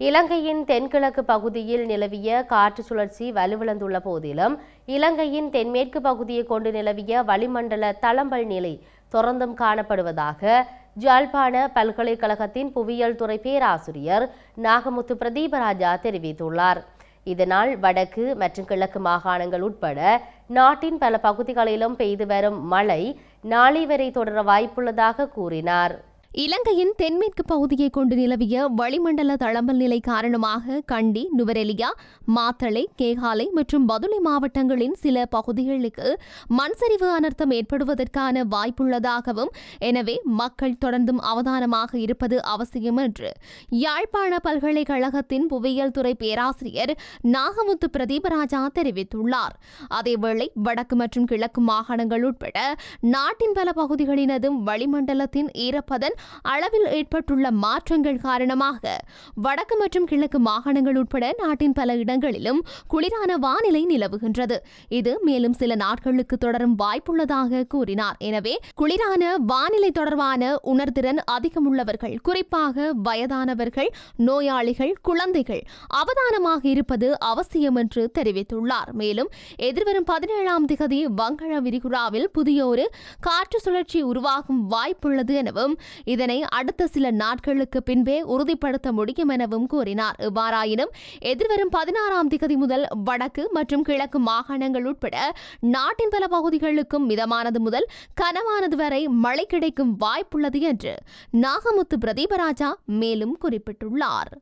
இலங்கையின் தென்கிழக்கு பகுதியில் நிலவிய காற்று சுழற்சி வலுவிழந்துள்ள போதிலும் இலங்கையின் தென்மேற்கு பகுதியை கொண்டு நிலவிய வளிமண்டல தளம்பல் நிலை தொடர்ந்தும் காணப்படுவதாக ஜாழ்ப்பாண பல்கலைக்கழகத்தின் புவியியல் துறை பேராசிரியர் நாகமுத்து பிரதீபராஜா தெரிவித்துள்ளார். இதனால் வடக்கு மற்றும் கிழக்கு மாகாணங்கள் உட்பட நாட்டின் பல பகுதிகளிலும் பெய்து வரும் மழை நாளை வரை தொடர வாய்ப்புள்ளதாக கூறினார். இலங்கையின் தென்மேற்கு பகுதியை கொண்டு நிலவிய வளிமண்டல தளம்பல் நிலை காரணமாக கண்டி நுவரெலியா மாத்தளை கேகாலை மற்றும் பதுளை மாவட்டங்களின் சில பகுதிகளுக்கு மண்சரிவு அனர்த்தம் ஏற்படுவதற்கான வாய்ப்புள்ளதாகவும் எனவே மக்கள் தொடர்ந்தும் அவதானமாக இருப்பது அவசியம் என்று யாழ்ப்பாண பல்கலைக்கழகத்தின் புவியியல் துறை பேராசிரியர் நாகமுத்து பிரதீபராஜா தெரிவித்துள்ளார். அதேவேளை வடக்கு மற்றும் கிழக்கு மாகாணங்கள் உட்பட நாட்டின் பல பகுதிகளினதும் வளிமண்டலத்தின் ஈரப்பதன் அளவில் ஏற்பட்டுள்ள மாற்றங்கள் காரணமாக வடக்கு மற்றும் கிழக்கு மாகாணங்கள் உட்பட நாட்டின் பல இடங்களிலும் குளிரான வானிலை நிலவுகின்றது. இது மேலும் சில நாட்களுக்கு தொடரும் வாய்ப்புள்ளதாக கூறினார். எனவே குளிரான வானிலை தொடர்பான உணர்திறன் அதிகம் உள்ளவர்கள் குறிப்பாக வயதானவர்கள் நோயாளிகள் குழந்தைகள் அவதானமாக இருப்பது அவசியம் என்று தெரிவித்துள்ளார். மேலும் எதிர்வரும் பதினேழாம் திகதி வங்கள விரிகுடாவில் புதிய ஒரு காற்று சுழற்சி உருவாகும் வாய்ப்புள்ளது எனவும் இதனை அடுத்த சில நாட்களுக்கு பின்பே உறுதிப்படுத்த முடியும் எனவும் கூறினார். இவ்வாறாயினும் எதிர்வரும் பதினாறாம் திகதி முதல் வடக்கு மற்றும் கிழக்கு மாகாணங்கள் உட்பட நாட்டின் பல பகுதிகளுக்கும் மிதமானது முதல் கனமானது வரை மழை கிடைக்கும் வாய்ப்புள்ளது என்று நாகமுத்து பிரதீபராஜா மேலும் குறிப்பிட்டுள்ளார்.